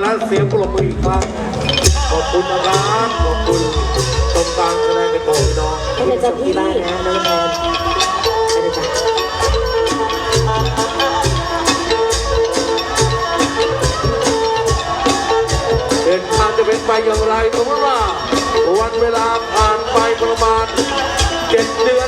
แล้วเสียงกลมืออีกครั้งขอบคุณนะครับขอบคุณชมการแสดงกันโปพี่น้องให้เป็นเจ้าพี่บ้านนะน้องแทนไปเลยจ้ะเหตุการณ์จะเป็นไปอย่างไรสมมติว่าวันเวลาผ่านไปประมาณเจ็ดเดือน